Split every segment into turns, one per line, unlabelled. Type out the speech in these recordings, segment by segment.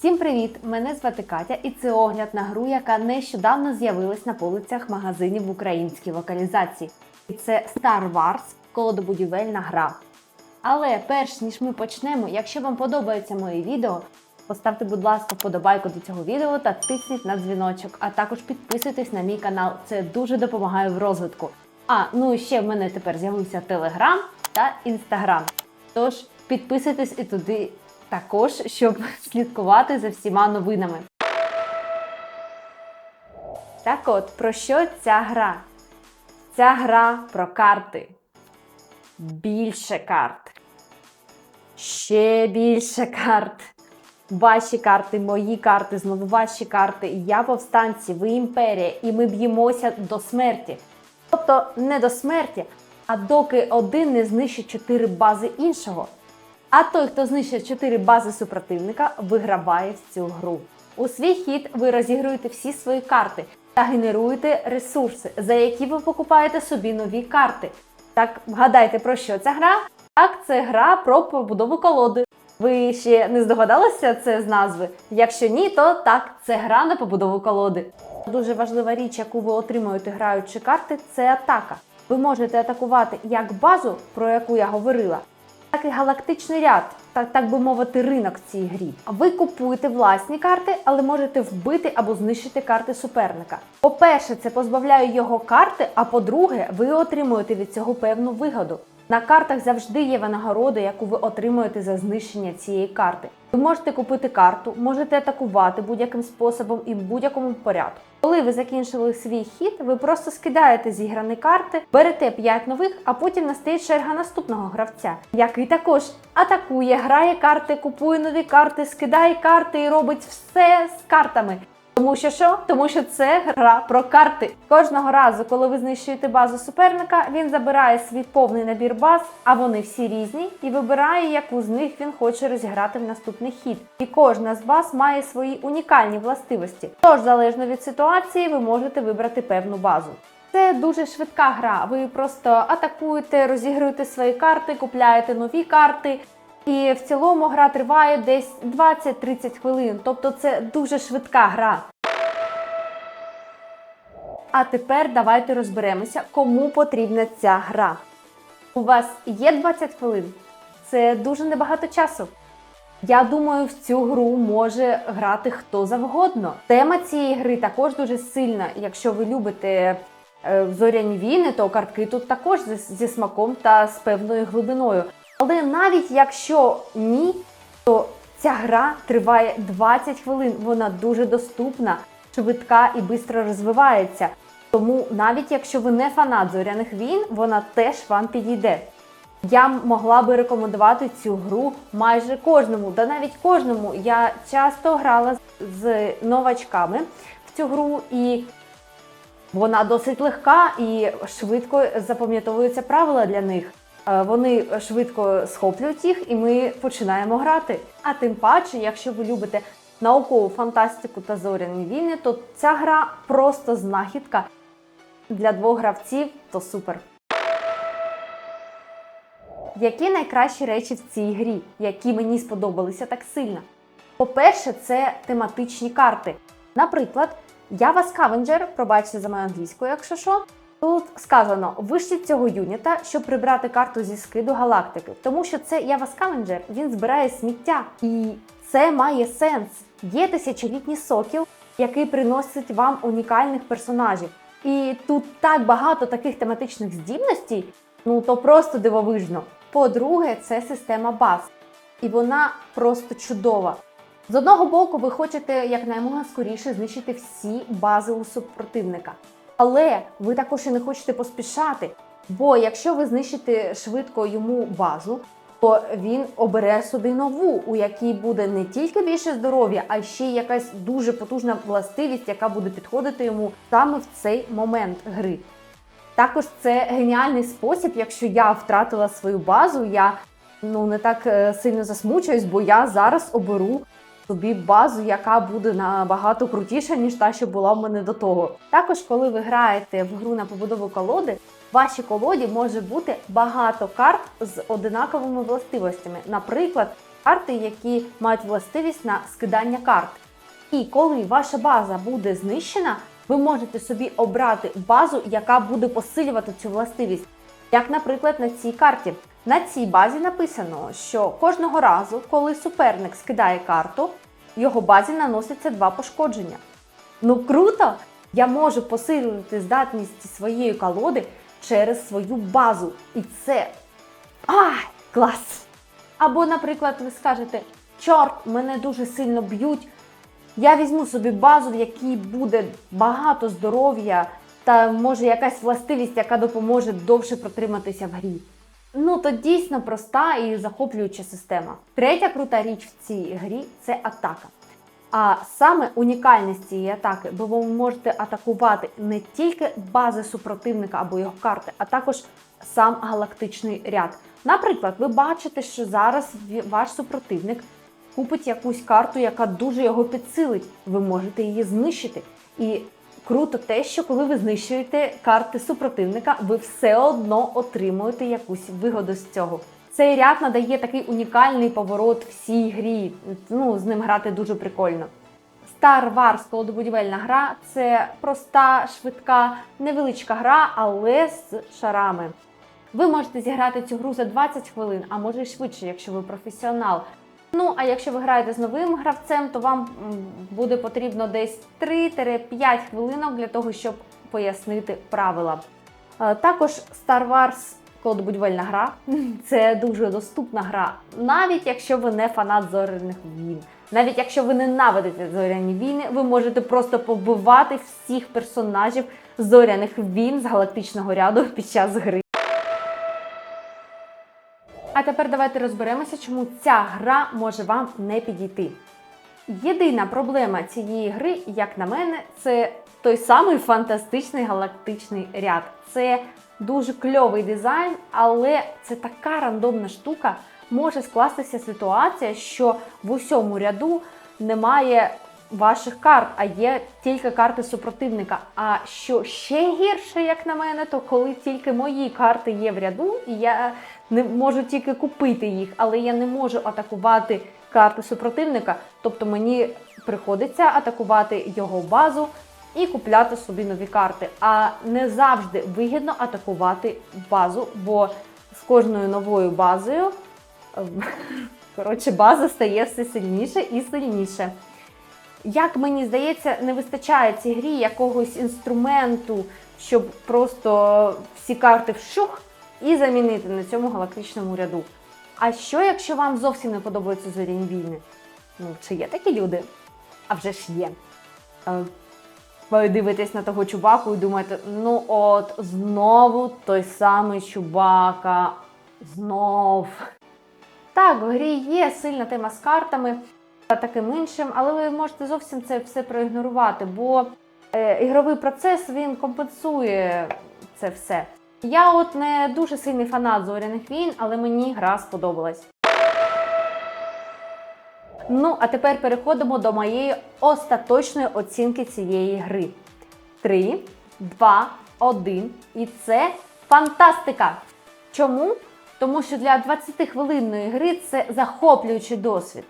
Всім привіт! Мене звати Катя, і це огляд на гру, яка нещодавно з'явилась на полицях магазинів українській локалізації. І це Star Wars колодобудівельна гра. Але перш ніж ми почнемо, якщо вам подобається моє відео, поставте, будь ласка, вподобайку до цього відео та тисніть на дзвіночок, а також підписуйтесь на мій канал. Це дуже допомагає в розвитку. А ну і ще в мене тепер з'явився Телеграм та Інстаграм. Тож підписуйтесь і туди також, щоб слідкувати за всіма новинами. Так от, про що ця гра? Ця гра про карти. Більше карт. Ще більше карт. Ваші карти, мої карти, знову ваші карти. Я повстанці, ви імперія, і ми б'ємося до смерті. Тобто не до смерті, а доки один не знищить чотири бази іншого. А той, хто знищить 4 бази супротивника, виграває в цю гру. У свій хід ви розігруєте всі свої карти та генеруєте ресурси, за які ви покупаєте собі нові карти. Так, вгадайте, про що ця гра? Так, це гра про побудову колоди. Ви ще не здогадалися це з назви? Якщо ні, то так, це гра на побудову колоди. Дуже важлива річ, яку ви отримуєте граючи карти, це атака. Ви можете атакувати як базу, про яку я говорила, так і галактичний ряд, так, так би мовити, ринок в цій грі. Ви купуєте власні карти, але можете вбити або знищити карти суперника. По-перше, це позбавляє його карти, а по-друге, ви отримуєте від цього певну вигоду. На картах завжди є винагорода, яку ви отримуєте за знищення цієї карти. Ви можете купити карту, можете атакувати будь-яким способом і в будь-якому порядку. Коли ви закінчили свій хід, ви просто скидаєте зіграні карти, берете 5 нових, а потім настає черга наступного гравця, який також атакує, грає карти, купує нові карти, скидає карти і робить все з картами. Тому що що? Тому що це гра про карти. Кожного разу, коли ви знищуєте базу суперника, він забирає свій повний набір баз, а вони всі різні, і вибирає, яку з них він хоче розіграти в наступний хід. І кожна з баз має свої унікальні властивості. Тож, залежно від ситуації, ви можете вибрати певну базу. Це дуже швидка гра. Ви просто атакуєте, розігруєте свої карти, купляєте нові карти. І в цілому гра триває десь 20-30 хвилин, тобто це дуже швидка гра. А тепер давайте розберемося, кому потрібна ця гра. У вас є 20 хвилин? Це дуже небагато часу. Я думаю, в цю гру може грати хто завгодно. Тема цієї гри також дуже сильна. Якщо ви любите е, зоряні війни, то картки тут також зі, зі смаком та з певною глибиною. Але навіть якщо ні, то ця гра триває 20 хвилин. Вона дуже доступна, швидка і швидко розвивається. Тому навіть якщо ви не фанат зоряних війн, вона теж вам підійде. Я могла би рекомендувати цю гру майже кожному, та навіть кожному. Я часто грала з новачками в цю гру, і вона досить легка і швидко запам'ятовуються правила для них. Е, Вони швидко схоплюють їх, і ми починаємо грати. А тим паче, якщо ви любите наукову фантастику та зоряні війни, то ця гра просто знахідка для двох гравців то супер. Які найкращі речі в цій грі, які мені сподобалися так сильно? По-перше, це тематичні карти. Наприклад, Java Scavenger, пробачте за мою англійську, якщо що. Тут сказано, вишліть цього юніта, щоб прибрати карту зі скиду галактики, тому що це Java Scavenger, він збирає сміття. І це має сенс. Є тисячолітній сокіл, який приносить вам унікальних персонажів. І тут так багато таких тематичних здібностей, ну то просто дивовижно. По-друге, це система баз. І вона просто чудова. З одного боку, ви хочете якнаймога скоріше знищити всі бази у супротивника. Але ви також і не хочете поспішати. Бо якщо ви знищите швидко йому базу, то він обере собі нову, у якій буде не тільки більше здоров'я, а ще й якась дуже потужна властивість, яка буде підходити йому саме в цей момент гри. Також це геніальний спосіб, якщо я втратила свою базу, я ну не так е, сильно засмучуюсь, бо я зараз оберу собі базу, яка буде набагато крутіша, ніж та, що була в мене до того. Також, коли ви граєте в гру на побудову колоди, в вашій колоді може бути багато карт з одинаковими властивостями. Наприклад, карти, які мають властивість на скидання карт. І коли ваша база буде знищена, ви можете собі обрати базу, яка буде посилювати цю властивість. Як, наприклад, на цій карті. На цій базі написано, що кожного разу, коли суперник скидає карту, його базі наноситься два пошкодження. Ну круто! Я можу посилювати здатність своєї колоди через свою базу. І це ай, клас! Або, наприклад, ви скажете, чорт, мене дуже сильно б'ють. Я візьму собі базу, в якій буде багато здоров'я та може якась властивість, яка допоможе довше протриматися в грі. Ну, то дійсно проста і захоплююча система. Третя крута річ в цій грі це атака. А саме унікальність цієї атаки, бо ви можете атакувати не тільки бази супротивника або його карти, а також сам галактичний ряд. Наприклад, ви бачите, що зараз ваш супротивник купить якусь карту, яка дуже його підсилить. Ви можете її знищити. І круто те, що коли ви знищуєте карти супротивника, ви все одно отримуєте якусь вигоду з цього. Цей ряд надає такий унікальний поворот всій грі. Ну, з ним грати дуже прикольно. Star Wars колодобудівельна гра це проста, швидка, невеличка гра, але з шарами. Ви можете зіграти цю гру за 20 хвилин, а може й швидше, якщо ви професіонал. Ну, а якщо ви граєте з новим гравцем, то вам буде потрібно десь 3-5 хвилинок для того, щоб пояснити правила. Е, Також Star Wars Колодобудівельна гра це дуже доступна гра, навіть якщо ви не фанат зоряних війн. Навіть якщо ви ненавидите зоряні війни, ви можете просто побивати всіх персонажів зоряних війн з галактичного ряду під час гри. А тепер давайте розберемося, чому ця гра може вам не підійти. Єдина проблема цієї гри, як на мене, це той самий фантастичний галактичний ряд. Це дуже кльовий дизайн, але це така рандомна штука. Може скластися ситуація, що в усьому ряду немає ваших карт, а є тільки карти супротивника. А що ще гірше, як на мене, то коли тільки мої карти є в ряду, і я не можу тільки купити їх, але я не можу атакувати карти супротивника. Тобто мені приходиться атакувати його базу і купляти собі нові карти. А не завжди вигідно атакувати базу, бо з кожною новою базою ем, коротше, база стає все сильніше і сильніше. Як мені здається, не вистачає цій грі якогось інструменту, щоб просто всі карти вщух і замінити на цьому галактичному ряду. А що, якщо вам зовсім не подобаються зоряні війни? Ну, чи є такі люди? А вже ж є. Е, Ви дивитесь на того чубаку і думаєте, ну от знову той самий чубака. Знов. Так, в грі є сильна тема з картами та таким іншим, але ви можете зовсім це все проігнорувати, бо е, ігровий процес він компенсує це все. Я от не дуже сильний фанат зоряних війн, але мені гра сподобалась. Ну, а тепер переходимо до моєї остаточної оцінки цієї гри. 3, 2, 1. І це фантастика! Чому? Тому що для 20-хвилинної гри це захоплюючий досвід.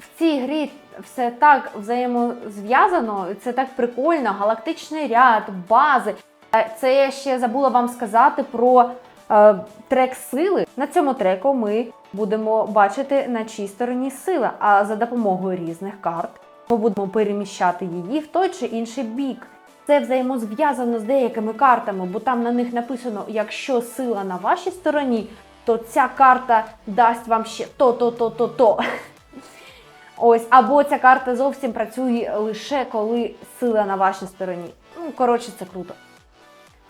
В цій грі все так взаємозв'язано, це так прикольно, галактичний ряд, бази. Е, Це я ще забула вам сказати про е, трек сили. На цьому треку ми будемо бачити, на чій стороні сила, а за допомогою різних карт ми будемо переміщати її в той чи інший бік. Це взаємозв'язано з деякими картами, бо там на них написано: якщо сила на вашій стороні, то ця карта дасть вам ще то, то, то, то, то. Ось, або ця карта зовсім працює лише коли сила на вашій стороні. Ну, коротше, це круто.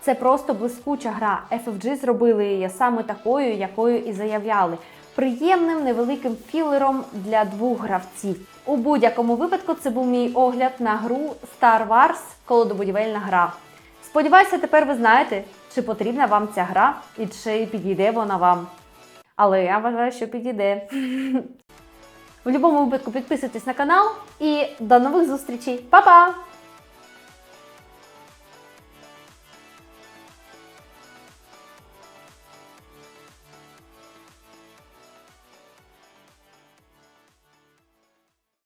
Це просто блискуча гра. FFG зробили її саме такою, якою і заявляли. Приємним невеликим філером для двох гравців. У будь-якому випадку це був мій огляд на гру Star Wars колодобудівельна гра. Сподіваюся, тепер ви знаєте, чи потрібна вам ця гра і чи підійде вона вам. Але я вважаю, що підійде. В будь-якому випадку підписуйтесь на канал і до нових зустрічей. Па-па!